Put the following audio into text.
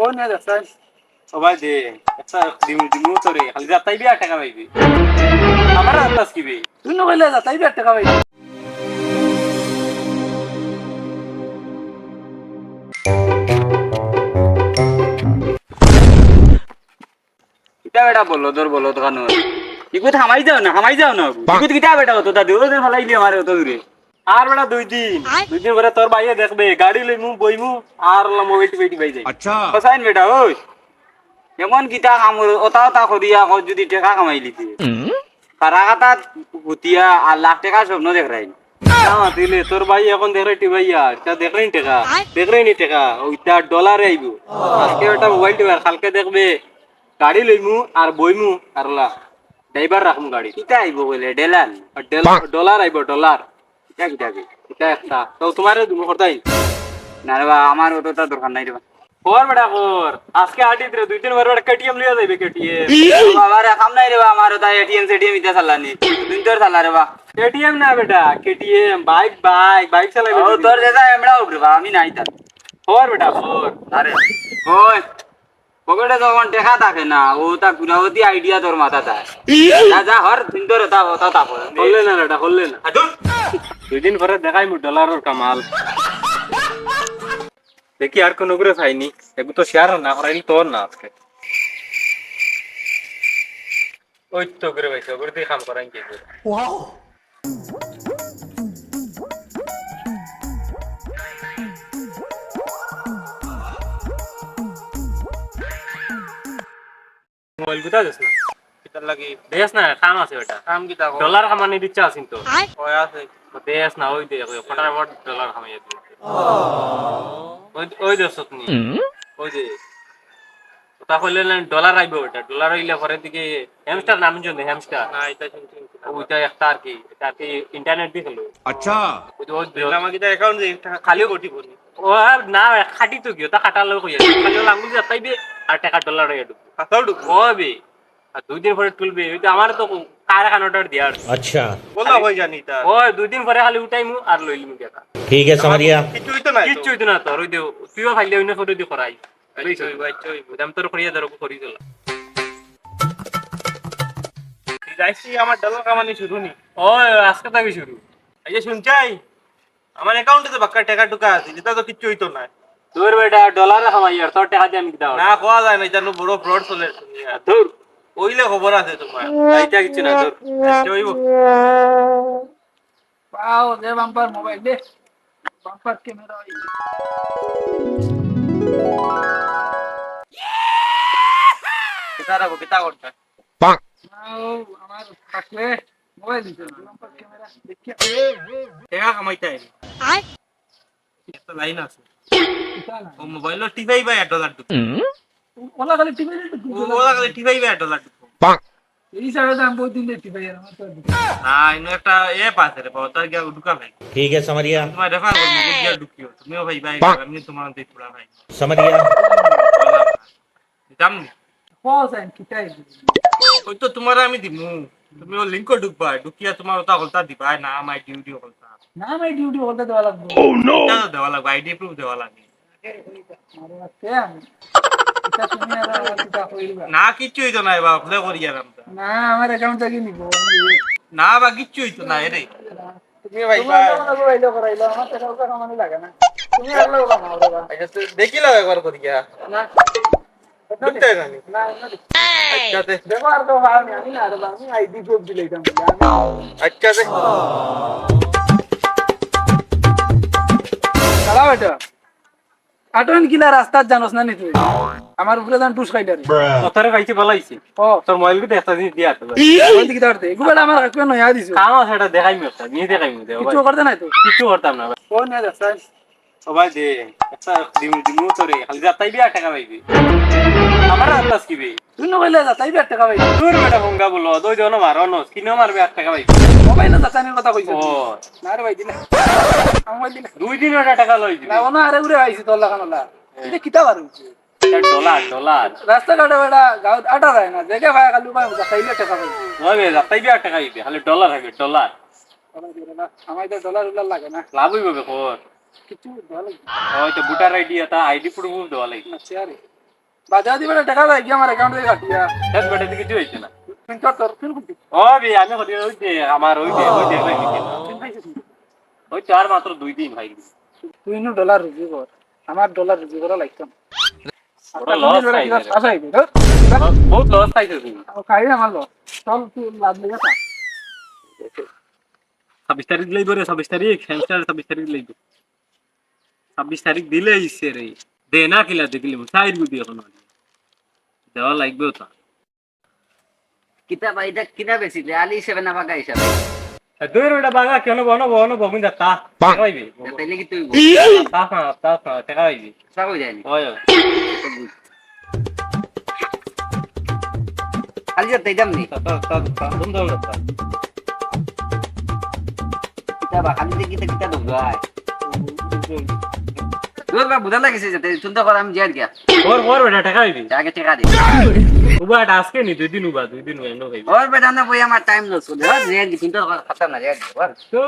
কোন না যাচ্ছেন সবাই দে আচ্ছা দিমু দিমু তোরে খালি যাতাই বিয়া টাকা পাইবি। আমার আন্দাজ কিবে তুই নকইলে যাতাই বিয়ার টাকা পাইবি। কিতা বেটা বলল তোর বলল তো কানো। ইকু থামাই যাও না থামাই যাও না। ইকু তো কিতা বেটা হতো দাদি ওদের ফালাই দিয়ে মারে হতো দূরে। আর বেড়া দুই দিন। দুই দিন পরে তোর বাইয়ে দেখবে গাড়ি লইমু বইমু আর মোবাইল টিপে টিপাই যাই আচ্ছা। হোসাইন বেটা ওই। এমন করিয়া কর যদি কামাই গুতিয়া আর লাখ টাকা স্বপ্ন দিলে তোর ভাই এখন দেখলে টিপাইয়া তা দেখলেন টেকা দেখলেন টেকা ওইটা ডলারে আইব। আজকে ওটা মোবাইল টিপার কালকে দেখবে গাড়ি লইমু আর বইমু আর ড্রাইভার রাখমু গাড়ি। কিতা আইব বলে ডেলান ডলার আইব ডলার। কিতা কি কিতা একটা। তো তোমার তুমি করতাই না রে বা আমার ওটা দরকার নাই রে বা। কর বেটা কর আজকে আটিত রে দুই দিন পর বেটা কেটিএম লিয়া যাইবে কেটিএম। বাবা রে কাম নাই রে বা আমার ওটা এটিএম সেটিএম ইতা চালানি। দুই তোর চালা রে বা। এটিএম না বেটা কেটিএম বাইক বাইক বাইক চালাইবে ও তোর যেটা এমড়া উঠবে আমি নাই তার বেটা আরে ওই পকেটে তখন টেকা থাকে না ও তা গুণাবতী আইডিয়া তোর মাথা থাকে যা যা হর দিন তোর ওটা ওটা তা করলে না বেটা করলে না। দুই দিন পরে দেখাই মু ডলারের কামাল। দেখি আর কোনো করে পাইনি এগুলো তো শেয়ার না করাইনি তোর না আজকে। ওই তো করে পাইছে ওগুলো দিয়ে কাম করাই কে করে মোবাইল কোথায় যাস না। কিতার লাগি দেশ না কাম আছে ওটা কাম কি তাও ডলার কামানি দিচ্ছা আছিন তো। ওই আছে? দেশ না ওই দে ওই ফটাফট ডলার কামাই দিন ওই ওই দেশ তুমি ওই যে তা হইলে ডলার আইবে ওটা ডলার হইলে পরে দিকে হ্যামস্টার নাম জন্য হ্যামস্টার না এটা শুনছি ওইটা একটা আর কি এটা কি ইন্টারনেট দিয়ে খেলো। আচ্ছা। ওই তো দিলাম কি অ্যাকাউন্ট খালি কোটি বলি ও না খাটি তো কি তা খাটালো কইয়া খালি লাঙ্গুল যাতাইবে টাকা ডলার হয়ে আর দুই দিন পরে তুলবে। ওই তো আমার তো কারখান অর্ডার দেওয়ার আচ্ছা। বলা জানি তা পরে খালি উঠাইমু আর লইলিমু টাকা ঠিক আছে মারিয়া। তো? না না তোর ওই দেও তুইও খাইলে ওই ফটো দি করাই। লইছ ওই বাচ্চা তোর করিয়া করি যাইছি আমার ডলার কামানি শুরু নি। ও আজকে তো আমি শুরু। এই যে শুনছাই আমার অ্যাকাউন্টে তো বাক্কা টাকা টুকা আছে যেটা তো কিচ্ছু হইতো না। তোর বেটা ডলার খামাই আর তোর টাকা দিয়ে আমি দাও না কোয়া যায় না জানো বড় ফ্রড চলে। তোর ওইলে খবর আছে তোমার এইটা কিছু না তোর আচ্ছা, হইব পাও দে বাম্পার মোবাইল দে। বাম্পার ক্যামেরা কিতা করতে নাও আমার থাকলে মোবাইল দিতে না বাম্পার ক্যামেরা দেখিয়া। টাকা কামাইতে একটা লাইন আছে। ಮೊಬೈಲ್ ಟಿಫೈ ಬೈ ಆಟೋ ದಾಟು ಒಳಗಡೆ ಟಿಫೈ ಒಳಗಡೆ ಟಿಫೈ ಬೈ ಆಟೋ ದಾಟು এই আছে তুমিও ভাই ভাই আমি তোমার আমি দিমু। তুমি ও লিংকও ঢুকবা ঢুকিয়া তোমার ওটা হলতা দিবা না মাই ডিউটি হলতা। না আমার ডিউটি হলতা দেওয়া লাগবে। ও নো দেওয়া লাগবে আইডি প্রুফ দেওয়া লাগবে। না কিচ্ছু হইতো না এবার খুলে করি আর না আমার অ্যাকাউন্ট থেকে নিব? না বা কিচ্ছু হইতো না এরে তুমি ভাই তোমার কেমন করাইলো করাইলো আমার টাকা ওটা কামানো লাগে না। তুমি আর লোক কামাও রে বা দেখিলাম একবার না। না আচ্ছা আটন কিলা রাস্তা জানোস না নি তুই? আমার উপরে জান টুস খাইটা রে তোরে পাইছি বলাইছি। ও তোর মোবাইল কি দেখতা দিন দিয়া তো কোন দিকে দাঁড়তে গুগল আমার কেন নয়া দিছো। কাম আছে এটা দেখাই মি নি দেখাই মি দেও কিছু করতে নাই তো? কিছু করতাম না কোন নিয়ে যাচ্ছেন সবাই দে আচ্ছা দিমু দিমু তোরে খালি যাতাই বিয়া টাকা পাইবি। আমার আন্দাজ কিবে তুই নকইলে যা তাই টাকা পাই তোর বেটা ভঙ্গা বলো দই জন মারো নস কিনো মারবে এক টাকা পাইবি? মোবাইলে যাচানির কথা কইছো। ও। না রে ভাই দিলে আমার দিলে দুই দিন ওটা টাকা লই দিবি। না ওনা আরে উড়ে আইছি তোর লাগানোলা এটা কিতা বার হইছে ডলার ডলার। রাস্তা ঘাটে বেটা গাঁত আটা যায় না দেখে ভাই কালু ভাই যাচাইলে টাকা পাই হবে যাতাই বিয়া টাকা পাইবি খালি ডলার হবে ডলার। আমার ডলার উলার লাগে না। লাভ হইবে কর হয়তো ভোটার আইডি এটা আইডি প্রুফ দেওয়া লাগবে। চেয়ারে বাজার দিবে টাকা যায় কি আমার অ্যাকাউন্ট থেকে কাটিয়া হেড বেটে দিকে কিছু হইছে না। কর কুটি ও আমি হদি ওই যে আমার ওই যে ওই যে ওই চার মাত্র দুই দিন ভাই তুই ডলার কর। আমার ডলার করা লাগতো। বহুত লস খাইছে তুমি। খাই আমার চল তুই লাভ লেগে থাক। ছাব্বিশ তারিখ লাগবে রে ছাব্বিশ তারিখ হ্যামস্টার ছাব্বিশ তারিখ লাগবে ছাব্বিশ তারিখ দিলে ইচ্ছে রে দে না কিলা দেখলি সাইড গুদি এখন দেওয়া লাগবে ওটা। কিতাব এটা কিনা বেশি আলি হিসেবে না বাগা হিসাবে দুই রোটা বাগা কেন বনো বনো বমিন দা তা তাইলে কি তুই তা তা যায়নি ওই নি তা তা তা তা বন্ধ তা কিতাব খালি দেখি তো কিতাব ঢুকায় তোর বা বুঝা লাগিছে যেতে চিন্তা কর আমি জিয়ার গিয়া ওর ওর বেটা টাকাইবি আগে টাকা দি। উবা এটা আজকে নি দুই দিন উবা দুই দিন এন্ড ভাই ওর বেদানে বই আমার টাইম লস করে জিয়ার কি চিন্তা কর খতম না জিয়ার তো